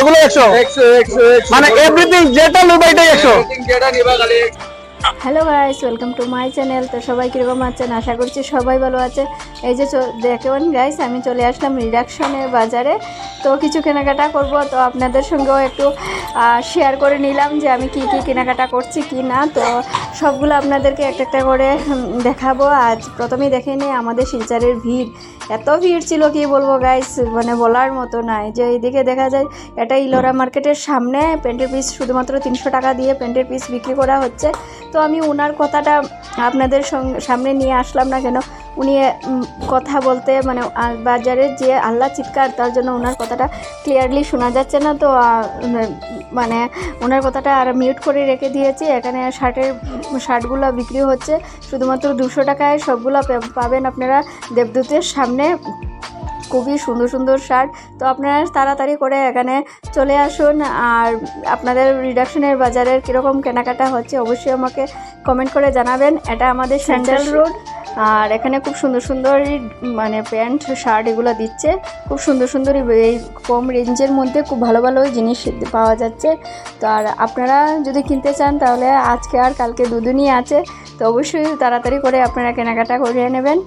এগুলো একশো। একশো একশো একশো। মানে এভরিথিং যেটা নেবে এটাই একশো। যেটা নিবা খালি hello guys welcome to my channel তো সবাই কীরকম আছেন? আশা করছি সবাই ভালো আছে। এই যে দেখুন গাইস আমি চলে আসলাম রিডাকশনের বাজারে। তো কিছু কেনাকাটা করব। তো আপনাদের সঙ্গেও একটু শেয়ার করে নিলাম যে আমি কি কি কেনাকাটা করছি, কি না। তো সবগুলো আপনাদেরকে একটা একটা করে দেখাবো। আজ প্রথমেই দেখে নিই আমাদের শিলচারের ভিড়। এত ভিড় ছিল কি বলব গাইস মানে বলার মতো নাই। যে এইদিকে দেখা যায় এটা ইলোরা মার্কেটের সামনে প্যান্টের পিস শুধুমাত্র তিনশো টাকা দিয়ে প্যান্টের পিস বিক্রি করা হচ্ছে। তো আমি ওনার কথাটা আপনাদের সামনে নিয়ে আসলাম না কেন? উনি কথা বলতে মানে বাজারে যে আল্লাহ চিৎকার তার জন্য ওনার কথাটা ক্লিয়ারলি শোনা যাচ্ছে না তো মানে ওনার কথাটা আর মিউট করে রেখে দিয়েছি। এখানে শার্টের শার্টগুলো বিক্রি হচ্ছে। শুধুমাত্র দুশো টাকায় সবগুলো পাবেন আপনারা দেবদূতের সামনে। খুবই সুন্দর সুন্দর শার্ট। তো আপনারা তাড়াতাড়ি করে এখানে চলে আসুন। আর আপনাদের রিডাকশনের বাজারের কীরকম কেনাকাটা হচ্ছে অবশ্যই আমাকে কমেন্ট করে জানাবেন। এটা আমাদের সেন্ট্রাল রোড আর এখানে খুব সুন্দর সুন্দর মানে প্যান্ট, শার্ট এগুলো দিচ্ছে। খুব সুন্দর সুন্দর এই কম রেঞ্জের মধ্যে খুব ভালো ভালো জিনিস পাওয়া যাচ্ছে। তো আর আপনারা যদি কিনতে চান তাহলে আজকে আর কালকে দুদিনই আছে। তো অবশ্যই তাড়াতাড়ি করে আপনারা কেনাকাটা করে নেবেন।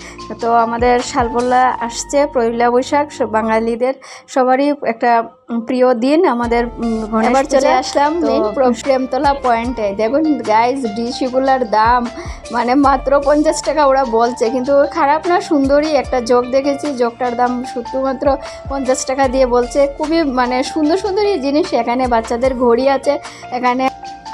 তো আমাদের শালপল্লা আসছে পয়লা বৈশাখ বাঙালিদের সবারই একটা প্রিয় দিন আমাদের এবার চলে আসলাম মেন প্রেমতলা পয়েন্টে দেখুন গাইজ ডিশগুলার দাম মানে মাত্র পঞ্চাশ টাকা ওরা বলছে কিন্তু খারাপ না সুন্দরই একটা জগ দেখেছি জগটার দাম শুধুমাত্র পঞ্চাশ টাকা দিয়ে বলছে। খুবই মানে সুন্দর সুন্দরই জিনিস এখানে বাচ্চাদের ঘড়ি আছে এখানে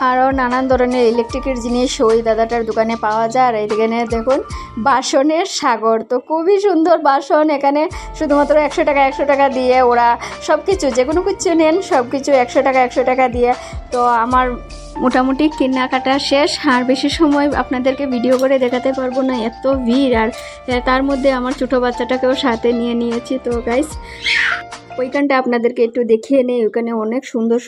আরও নানান ধরনের ইলেকট্রিকের জিনিস ওই দাদাটার দোকানে পাওয়া যায়। আর এখানে দেখুন, বাসনের সাগর। তো খুবই সুন্দর বাসন। এখানে শুধুমাত্র একশো টাকা একশো টাকা দিয়ে ওরা সব কিছু যে কোনো কিছু নেন সব কিছু একশো টাকা একশো টাকা দিয়ে। তো আমার মোটামুটি কেনাকাটা শেষ। আর বেশি সময় আপনাদেরকে ভিডিও করে দেখাতে পারব না, এত ভিড়। আর তার মধ্যে আমার ছোটো বাচ্চাটাকেও সাথে নিয়ে নিয়েছি। তো গাইস ওইখানটা আপনাদেরকে একটু দেখিয়ে নেই। ওইখানে অনেক সুন্দর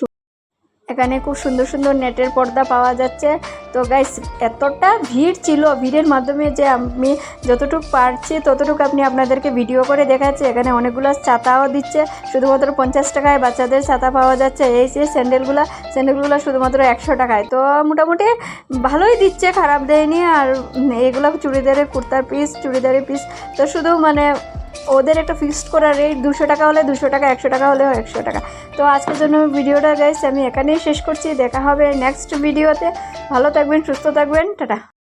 এখানে খুব সুন্দর সুন্দর নেটের পর্দা পাওয়া যাচ্ছে। তো গাইস এতটা ভিড় ছিল, ভিড়ের মাধ্যমে যে আমি যতটুকু পারছি, ততটুকু আপনি আপনাদেরকে ভিডিও করে দেখাচ্ছি। এখানে অনেকগুলো ছাতাও দিচ্ছে, শুধুমাত্র পঞ্চাশ টাকায় বাচ্চাদের ছাতা পাওয়া যাচ্ছে। এই যে স্যান্ডেলগুলো স্যান্ডেলগুলো শুধুমাত্র একশো টাকায়। তো মোটামুটি ভালোই দিচ্ছে, খারাপ দেয়নি। আর এগুলো চুড়িদারের কুর্তার পিস চুড়িদারের পিস তো শুধু মানে ওদের একটা ফিক্সড করা রেট দুশো টাকা হলে দুশো টাকা, একশো টাকা হলেও একশো টাকা। তো আজকের জন্য ভিডিওটা গাইস আমি এখানেই শেষ করছি। দেখা হবে নেক্সট ভিডিওতে ভালো থাকবেন, সুস্থ থাকবেন। টাটা।